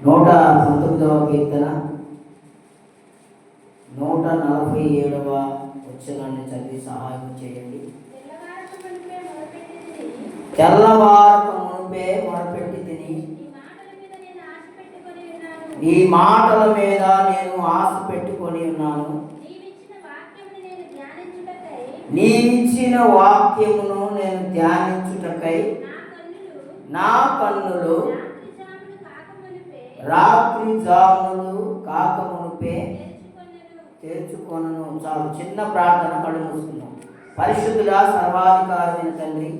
నూట పంతొమ్మిదవ కీర్తన నూట నలభై ఏడవ వచ్చినాన్ని చదివి సహాయం చేయండి. తెల్లవారక మునిపే మొరపెట్టి తిని ఈ మాటల మీద నేను ఆశ పెట్టుకొని ఉన్నాను. నీవిచ్చిన వాక్యమును నేను ధ్యానించుటకై నా కన్నులు రాత్రి జాములు కాక మునిపే తెరుచుకొనను చాలు చిన్న ప్రార్థన కళ్ళు మూసుకున్నాం పరిశుద్ధుడా సర్వాధికారమైన తండ్రి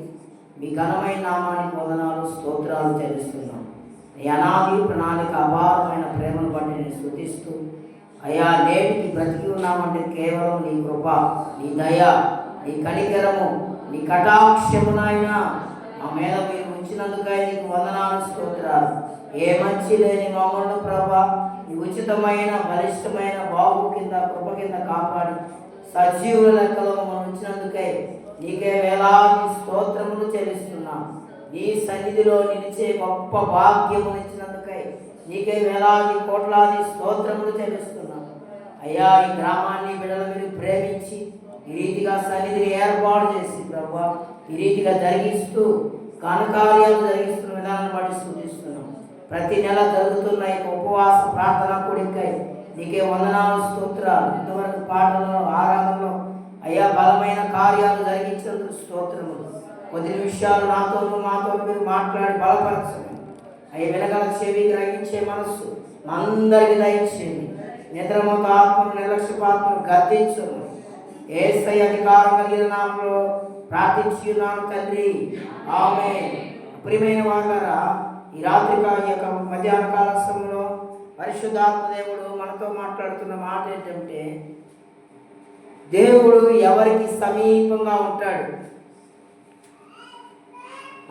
మీ ఘనమైన నామానికి వందనాలు స్తోత్రాలు చెల్లిస్తున్నాం. నీ అనాది ప్రణాళిక అపారమైన ప్రేమను బట్టి నేను స్థుతిస్తూ అయ్యా నేటికి బ్రతికి ఉన్నామంటే కేవలం నీ కృప నీ దయ నీ కనికరము నీ కటాక్షము నాయన. మా మీద మీరు ఉంచినందుకై నీకు వందనాలు స్తోత్రాలు. ఏ మంచి లేని మమ్మల్ని ప్రభా ఈ ఉచితమైన బలిష్టమైన బాబు కింద కృప కింద కాపాడి సజీవుల లెక్కలో మమ్మల్ని ఉంచినందుకై నీకే వేలాది స్తోత్రములు చెల్లిస్తున్నాం. నీ సన్నిధిలో నిలిచే గొప్ప భాగ్యము ఇచ్చినందుకై నీకే వేలాది కోట్లాది స్తోత్రములు చెల్లిస్తున్నాం. అయ్యా ఈ గ్రామాన్ని బిడ్డలు మీరు ప్రేమించి ఈ రీతిగా సన్నిధిని ఏర్పాటు చేసి ప్రభా ఈ రీతిగా జరిగిస్తూ కనకార్యాలు జరిగిస్తున్న విధానాన్ని బట్టి సూచిస్తున్నాం. ప్రతి నెల జరుగుతున్న ఈ ఉపవాస ప్రార్థన కూడికై నీకే వందనాలు స్తోత్రాలు. ఇంతవరకు పాటలలో ఆరాధనలో అయ్యా బలమైన కార్యాలు జరిగించినందుకు స్తోత్రములు. కొద్ది నిమిషాలు నాతో మాతో మీరు మాట్లాడి బలపరచండి. అవి వెనకాల చెవి గ్రహించే మనస్సు అందరికీ దయచేయండి. నిద్రమొక ఆత్మను నిర్లక్ష్యపాత్మను గద్దించము ఏసై అధికారం కలిగిన నామంలో ప్రార్థించున్నాను తండ్రి. ఆమె ప్రియమైన వాళ్ళరా ఈ రాత్రి యొక్క మధ్యాహ్న కాల సమయంలో దేవుడు మనతో మాట్లాడుతున్న మాట ఏంటంటే దేవుడు ఎవరికి సమీపంగా ఉంటాడు?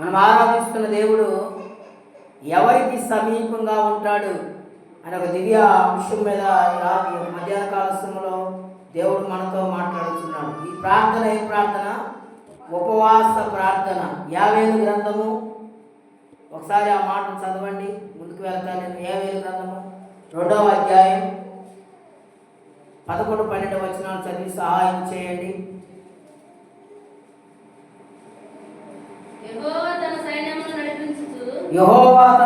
మనం ఆరాధిస్తున్న దేవుడు ఎవరికి సమీపంగా ఉంటాడు? అనే ఒక దివ్య అంశం మీద రా- మధ్యాహ్న కాల సమయంలో దేవుడు మనతో మాట్లాడుతున్నాడు. ఈ ప్రార్థన ఏ ప్రార్థన ఉపవాస ప్రార్థన. యావేలు గ్రంథము. ఒకసారి ఆ మాట చదవండి. ముందుకు వెళ్తాను నేను. యావేలు గ్రంథము. రెండవ అధ్యాయం. పదకొండు పన్నెండు వచనాలు చదివి సహాయం చేయండి. యెహోవా తన సైన్యమును నడిపించుచు. యహోవా తన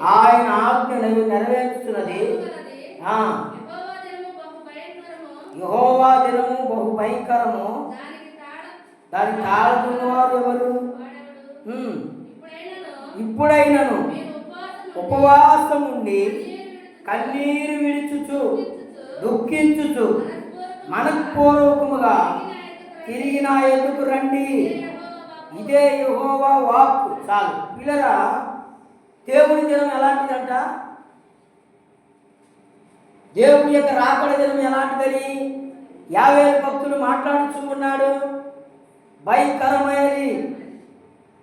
ఆయన ఆజ్ఞలు నెరవేర్చుతున్నది. దినము బహు భయంకరము. యహోవా దినము బహు భయంకరము. దానికి తాళ- ఎవరు? ఇప్పుడైనను. ఉపవాసం ఉండి కన్నీరు విడుచుచు దుఃఖించుచు మనఃపూర్వకముగా తిరిగి నా ఎదుకు రండి రండి. ఇదే యహోవా వాక్కు. చాలు. పిల్లరా దేవుని దినం ఎలాంటిదంట? దేవుని యొక్క రాకడ దినం ఎలాంటిదని యాభై భక్తులు మాట్లాడుచుకున్నాడు. భయంకరమైనది.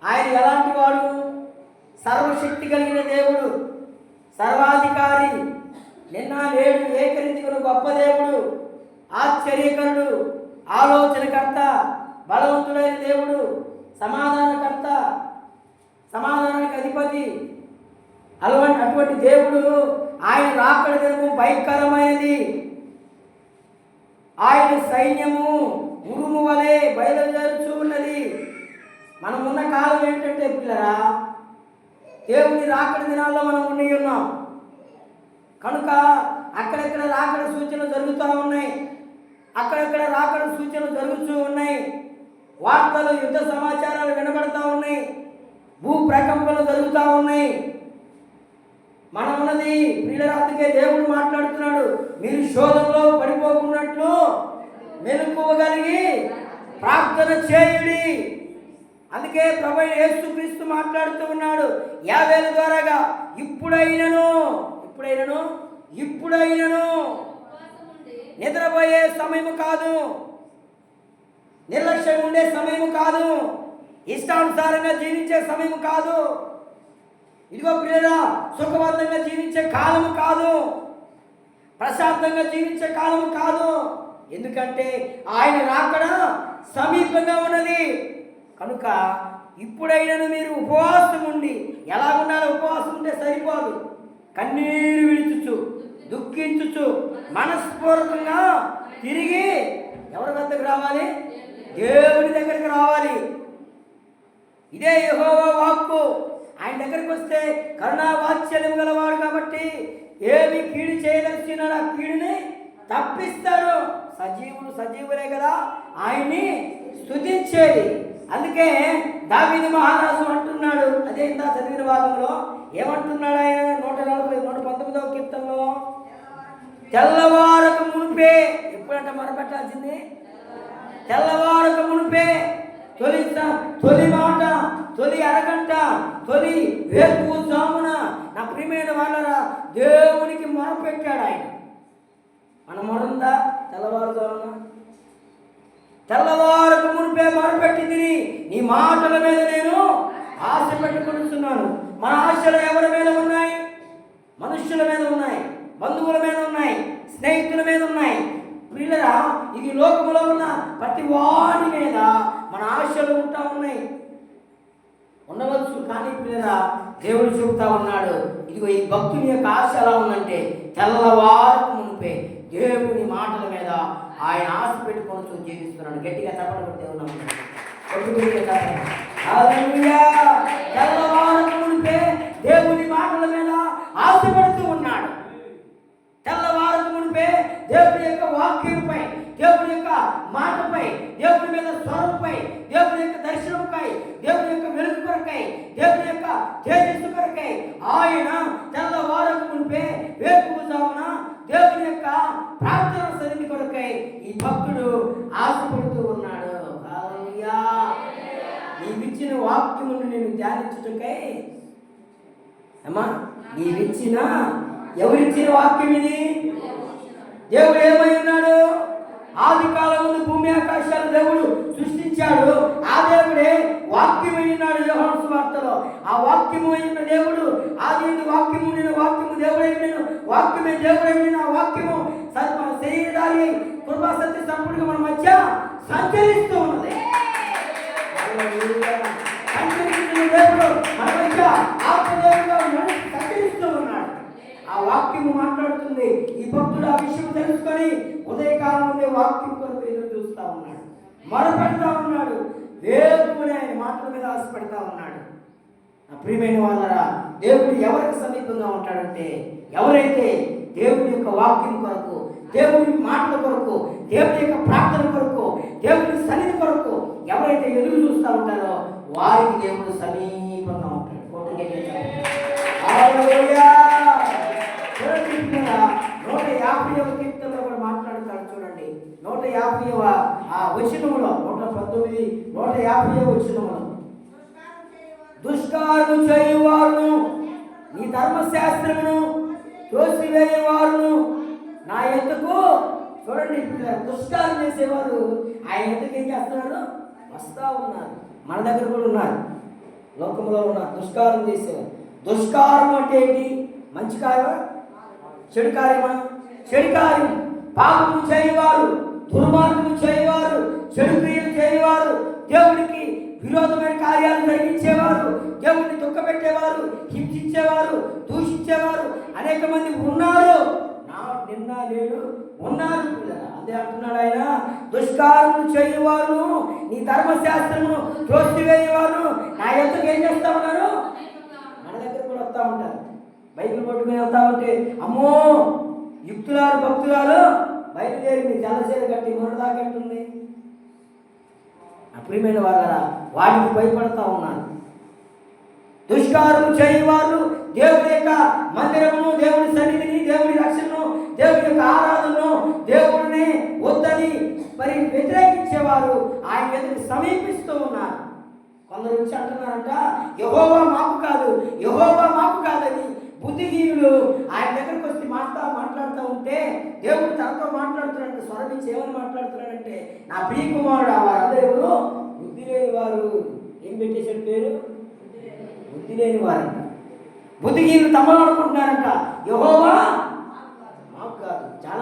ఆయన ఎలాంటి వాడు? సర్వశక్తి కలిగిన దేవుడు సర్వాధికారి నిన్న నేడు ఏకరించుకున్న గొప్ప దేవుడు ఆశ్చర్యకరుడు ఆలోచనకర్త బలవంతుడైన దేవుడు సమాధానకర్త సమాధానానికి అధిపతి అలవాటు అటువంటి దేవుడు ఆయన రాకడ దినము భయంకరమైనది. ఆయన సైన్యము ఉరుము వలె బయలుదేరుచూ ఉన్నది. మనం ఉన్న కాలం ఏంటంటే పిల్లరా దేవుని రాకడ దినాల్లో మనం ఉండి ఉన్నాం. కనుక అక్కడక్కడ రాకడ సూచనలు జరుగుతూ ఉన్నాయి. అక్కడక్కడ రాకడ సూచనలు జరుగుతూ ఉన్నాయి. వార్తలు యుద్ధ సమాచారాలు వినబడతా ఉన్నాయి. భూ ప్రకంపనలు జరుగుతూ ఉన్నాయి. ఉన్నది దేవుడు మాట్లాడుతున్నాడు. మీరు శోధనలో పడిపోకున్నట్లు మెలుకోగలిగి ప్రార్థన చేయుడి. అందుకే ప్రభు యేసుక్రీస్తు మాట్లాడుతూ ఉన్నాడు. యావేల ద్వారాగా ఇప్పుడైనను ఇప్పుడైనను ఇప్పుడైనను. నిద్రపోయే సమయం కాదు. నిర్లక్ష్యం ఉండే సమయం కాదు. ఇష్టానుసారంగా జీవించే సమయం కాదు. ఇదిగో ప్రియరా సుఖవంతంగా జీవించే కాలం కాదు. ప్రశాంతంగా జీవించే కాలం కాదు. ఎందుకంటే ఆయన రాకడ సమీపంగా ఉన్నది. కనుక ఇప్పుడైనా మీరు ఉపవాసం ఉండి ఎలా ఉండాలి ఉపవాసం ఉంటే సరిపోదు. కన్నీరు విడుచుచు దుఃఖించుచు మనస్ఫూర్వకంగా తిరిగి ఎవరి వద్దకు రావాలి? దేవుని దగ్గరికి రావాలి. ఇదే యహోవా వాక్కు. ఆయన దగ్గరికి వస్తే కరుణావాత్సల్యం గలవాడు కాబట్టి ఏమి కీడు చేయదలిచినాడు ఆ కీడుని తప్పిస్తాడు. సజీవులు సజీవులే కదా. ఆయన్ని స్తుతించేది. అందుకే దావిని మహారాజు అంటున్నాడు. అదే ఇంత చదివిన భాగంలో ఏమంటున్నాడు ఆయన? నూట నలభై నూట పంతొమ్మిదవ కీర్తనలో తెల్లవారకు మునిపే ఎప్పుడంటే మొరపెట్టాల్సింది. తెల్లవారకు మునిపే తొలి తొలి మాట తొలి అరగంట తొలి రేపు జామున. నా ప్రియమైన వాళ్ళరా దేవునికి మొరపెట్టాడు ఆయన. మన మొరందా తెల్లవారుజామున. తెల్లవారకు మునిపే మొరపెట్టింది నీ మాటల మీద నేను ఆశ పెట్టుకుంటున్నాను. మన ఆశలు ఎవరి మీద ఉన్నాయి? మనుష్యుల మీద ఉన్నాయి. బంధువుల మీద ఉన్నాయి. స్నేహితుల మీద ఉన్నాయి. పిల్లరా ఇది లోకములో ఉన్న ప్రతి వాడి మీద మన ఆశలు ఉంటా ఉన్నాయి. ఉండవచ్చు కానీ పిల్లరా దేవుడు చెబుతా ఉన్నాడు ఇదిగో ఈ భక్తుని యొక్క ఆశ ఎలా ఉందంటే తెల్లవారు మునిపే దేవుని మాటల మీద ఆయన ఆశ పెట్టుకొని జీవిస్తున్నాడు. గట్టిగా తప్పని దేవుడు తెల్లవారు మునిపే దేవుని మాటల మీద ఆశపడుతూ ఉన్నాడు. తెల్లవారు మునిపే దేవుని యొక్క వాక్యం దేవుని యొక్క మాటపై దేవుని మీద స్వరంపై దేవుని యొక్క దర్శనంపై దేవుని యొక్క వెలుగు కొరకై దేవుని యొక్క తేజస్సు కొరకై ఆయన తెల్లవారకు మునిపే వేకుజామున దేవుని యొక్క ప్రార్థన సన్నిధి కొరకై ఈ భక్తుడు ఆశపడుతూ ఉన్నాడు. నీవిచ్చిన వాక్యమును నేను ధ్యానించుటకై అమ్మా నీవిచ్చిన ఎవరిచ్చిన వాక్యం ఇది దేవుడు ఏమై ఉన్నాడు? ఆది కాలం భూమి ఆకాశాలు దేవుడు సృష్టించాడు. ఆ దేవుడే వాక్యమై అయినాడు యోహాను సువార్తలో ఆ వాక్యము అయిన దేవుడు ఆది వాక్యము నేను వాక్యము దేవుడై నేను వాక్యమే దేవుడై నేను ఆ వాక్యము శరీరధారి కృపా సత్య సంపూర్ణంగా మన మధ్య సంచరిస్తూ మొరపెడతా ఉన్నాడు. దేవుని ఆయన మాటల మీద ఆశపడతా ఉన్నాడు. నా ప్రియమైన వాళ్ళరా దేవుడు ఎవరికి సమీపంగా ఉంటాడంటే ఎవరైతే దేవుని యొక్క వాక్యం కొరకు దేవుని మాటల కొరకు దేవుని యొక్క ప్రార్థన కొరకు దేవుని సన్నిధి కొరకు ఎవరైతే ఎదురు చూస్తూ ఉంటారో వారికి దేవుడు సమీపంగా ఉంటాడు. నూట యాభైవ కీర్తనలో కూడా మాట్లాడతాడు చూడండి నూట యాభైవ ఆ వచనములో నూట పంతొమ్మిది నూట యాభై వచనములో దుష్కారము చేయువారును నీ ధర్మశాస్త్రమును తోసివేయవారును. నా ఎందుకు? చూడండి దుష్కారం చేసేవారు ఆయన ఎందుకు ఏం చేస్తున్నారు? వస్తా ఉన్నారు మన దగ్గర కూడా ఉన్నారు లోకంలో ఉన్నారు దుష్కారం చేసేవారు. దుష్కారం అంటే ఏంటి? మంచి కార్యమా? చెడు కార్యమా? చెడు కార్యం. పాపము చేయవారు దుర్మార్గము చేయవారు. చెడు క్రియలు చేయవారు. దేవునికి విరోధమైన కార్యాలు జరిగించేవారు. దేవుడిని దుఃఖపెట్టేవారు హింసించేవారు దూషించేవారు. అనేక మంది ఉన్నారు. నా నిన్న లేడు ఉన్నారు అదే అంటున్నాడు ఆయన. దుష్కారము చేయవారు నీ ధర్మశాస్త్రమును త్రోసివేయవారు నా ఎంతకు ఏం చేస్తా ఉన్నారు? మన దగ్గర కూడా వస్తూ ఉంటారు. బైబిల్ పట్టుకుని వెళ్తా ఉంటే అమ్మో యుక్తులారు భక్తులారు బయలుదేరింది తెల్లచీర కట్టి మొరదాకట్టుంది? అప్రియమైన వాళ్ళరా వాటికి భయపడతా ఉన్నారు దుష్కారం చేయవారు దేవుని యొక్క మందిరమును దేవుని సన్నిధిని దేవుని రక్షణను దేవుని యొక్క ఆరాధనను దేవుడిని వద్దని మరి వ్యతిరేకించేవారు ఆయన ఎదురు సమీపిస్తూ ఉన్నారు. కొందరు వచ్చి అంటున్నారంట యహోవా మాకు కాదు యహోవా మాకు కాదని బుద్ధి ఆయన దగ్గరకు వచ్చి మాట్లా మాట్లాడుతూ ఉంటే దాంతో మాట్లాడుతున్నాడు స్వరమించి ఏమని మాట్లాడుతున్నాడంటే నా ప్రియ కుమారుడు ఆ వారు బుద్ధి లేని వారు. ఏం పెట్టేశాడు పేరు? బుద్ధి లేని వారంట. బుద్ధిహీనులు తమలు అనుకుంటున్నారంట యహోవా